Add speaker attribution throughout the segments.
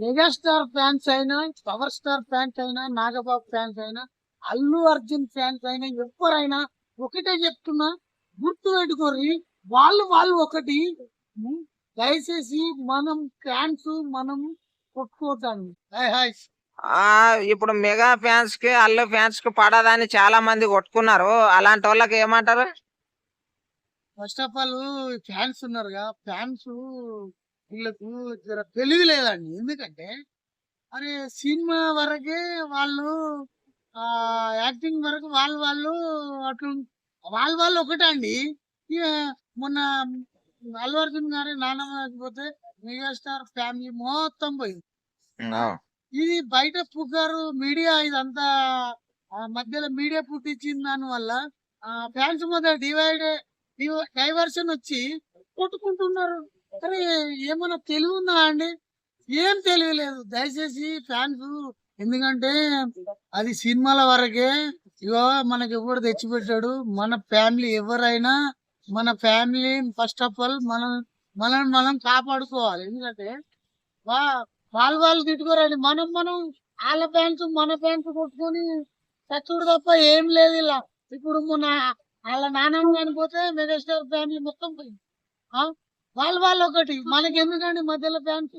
Speaker 1: Megastar fans అయినా power star fans అయినా Nagababu fans అయినా అల్లు అర్జున్ ఫ్యాన్స్ అయినా ఎవరైనా ఒకటే చెప్తున్నా గుర్తు పెట్టుకోరి వాళ్ళు వాళ్ళు ఒకటి? దయచేసి మనం ఫ్యాన్స్ మనం కొట్టుకోతాను హాయ్ హాయ్.
Speaker 2: ఆ ఇప్పుడు మెగా ఫ్యాన్స్కి అల్లు ఫ్యాన్స్కి పడదని చాలా మంది కొట్టుకున్నారు. అలాంటి వాళ్ళకి ఏమంటారు?
Speaker 1: ఫస్ట్ ఆఫ్ ఆల్ ఫ్యాన్స్ ఉన్నారుగా ఫ్యాన్స్ వీళ్ళకు జర తెలివి లేదండి ఎందుకంటే అరే సినిమా వరకే వాళ్ళు ఆ యాక్టింగ్ వరకు వాళ్ళు వాళ్ళు అట్లు వాళ్ళు వాళ్ళు ఒకటే అండి. మొన్న అల్లు అర్జున్ గారి నాన్నమ్మ పోతే మెగాస్టార్ ఫ్యామిలీ మొత్తం పోయింది. ఇది బయట పుకారు మీడియా ఇదంతా మధ్యలో మీడియా పుట్టించిన దాని వల్ల ఫ్యాన్స్ మధ్య డివైడ్ డైవర్షన్ వచ్చి కొట్టుకుంటున్నారు. అరే ఏమన్నా తెలివి ఉందా అండి? ఏం తెలివి లేదు దయచేసి ఫ్యాన్స్ ఎందుకంటే అది సినిమాల వరకే. ఇగో మనకి ఎవరు తెచ్చిపెట్టాడు? మన ఫ్యామిలీ ఎవరైనా మన ఫ్యామిలీ ఫస్ట్ ఆఫ్ ఆల్ మనం మనం మనం కాపాడుకోవాలి. ఎందుకంటే వా వాళ్ళు వాళ్ళు తిట్టుకోరండి. మనం మనం వాళ్ళ ఫ్యాన్స్ మన ఫ్యాన్స్ కొట్టుకొని చచ్చుడు తప్ప ఏం లేదు ఇలా. ఇప్పుడు మొన్న వాళ్ళ నాన్నమ్మ చనిపోతే మెగాస్టార్ ఫ్యామిలీ మొత్తం పోయింది. వాళ్ళు వాళ్ళు ఒకటి మనకి ఎందుకండి మధ్యలో ఫ్యాన్స్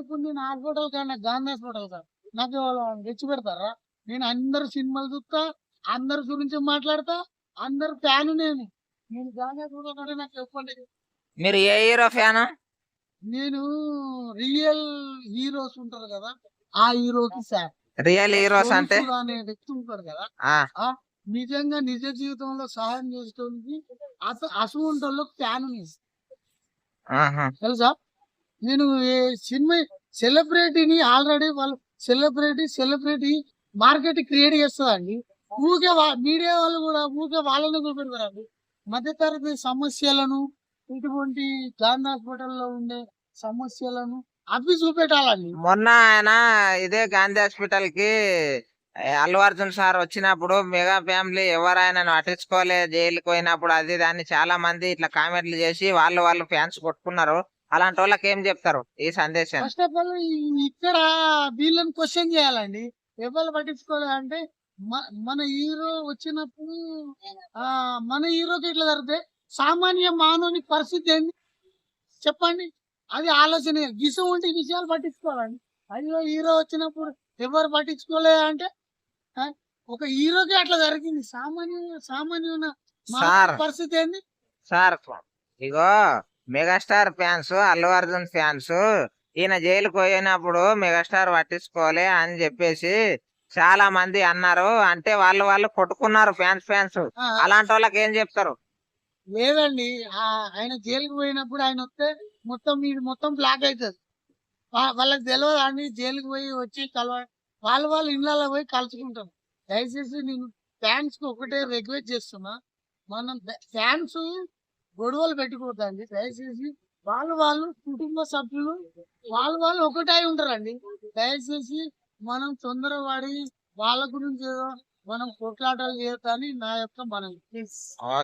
Speaker 1: ఇప్పుడు నేను హాస్పిటల్ కన్నా గాంధీ హాస్పిటల్ కా నాకు తెచ్చి పెడతారా? నేను అందరు సినిమాలు చూస్తా అందరి గురించి మాట్లాడతా అందరు ఫ్యాన్ నేను. నేను గాంధీ హాస్పిటల్ కంటే నాకు చెప్పండి.
Speaker 2: మీరు ఏ హీరో ఫ్యాన్?
Speaker 1: నేను రియల్ హీరోస్ ఉంటారు కదా ఆ హీరోకి సార్
Speaker 2: రియల్ హీరోస్ అంటే?
Speaker 1: వ్యక్తి ఉంటారు కదా నిజంగా నిజ జీవితంలో సహాయం చేసేటోళ్ళకి అస అసువంటి ఫ్యాన్
Speaker 2: ఆహా.
Speaker 1: తెలుసా? నేను సినిమా సెలబ్రిటీని ఆల్రెడీ వాళ్ళు సెలబ్రిటీ సెలబ్రిటీ మార్కెట్ క్రియేట్ చేస్తుందండి. ఊకే మీడియా వాళ్ళు కూడా ఊకే వాళ్ళని చూపెడతారండి మధ్యతరగతి సమస్యలను ఇటువంటి గాంధీ హాస్పిటల్లో ఉండే సమస్యలను అవి చూపెట్టాలండి.
Speaker 2: మొన్న ఆయన ఇదే గాంధీ హాస్పిటల్కి అల్లు అర్జున్ సార్ వచ్చినప్పుడు మెగా ఫ్యామిలీ ఎవరైనా పట్టించుకోలే జైలుకి పోయినప్పుడు అది దాన్ని చాలా మంది ఇట్లా కామెంట్లు చేసి వాళ్ళు వాళ్ళు ఫ్యాన్స్ కొట్టుకున్నారు. అలాంటి వాళ్ళకి ఏం చెప్తారు ఈ సందేశం?
Speaker 1: ఫస్ట్ ఆఫ్ ఆల్ ఇక్కడ వీళ్ళని క్వశ్చన్ చేయాలండి. ఎవరు పట్టించుకోలేదంటే మ- మన హీరో వచ్చినప్పుడు ఆ మన హీరోకి ఇట్లా జరిగితే సామాన్య మానవుని పరిస్థితి ఏంది? చెప్పండి. అది ఆలోచన. గిసం ఉంటే విషయాలు పట్టించుకోవాలండి. అయ్యో హీరో వచ్చినప్పుడు ఎవరు పట్టించుకోలేదు అంటే ఒక హీరోకి అట్లా జరిగింది. సామాన్య సామాన్య
Speaker 2: సార్.
Speaker 1: పరిస్థితి ఏంది?
Speaker 2: సార్ ఇగో megastar fans Allu Arjun fans ఈయన జైలుకు పోయినప్పుడు మెగాస్టార్ పట్టించుకోలే అని చెప్పేసి చాలా మంది అన్నారు. అంటే వాళ్ళు వాళ్ళు కొట్టుకున్నారు ఫ్యాన్స్ ఫ్యాన్స్. అలాంటి వాళ్ళకి ఏం చెప్తారు?
Speaker 1: లేదండి. ఆయన జైలుకి పోయినప్పుడు ఆయన వస్తే మొత్తం ఇది మొత్తం బ్లాక్ అవుతుంది. వాళ్ళకి తెలియదు అండి జైలుకి పోయి వచ్చి కలవ వాళ్ళు వాళ్ళు ఇళ్ళలో పోయి కలుసుకుంటారు దయచేసి నేను ఫ్యాన్స్కి ఒకటే రిక్వెస్ట్ చేస్తున్నా. మనం ఫ్యాన్స్ గొడవలు పెట్టుకోవద్దండి దయచేసి వాళ్ళు వాళ్ళు కుటుంబ సభ్యులు వాళ్ళు వాళ్ళు ఒకటే ఉంటారండి. దయచేసి మనం తొందరపడి వాళ్ళ గురించి ఏదో మనం కొట్లాటలు చేయొద్దని నా యొక్క మనం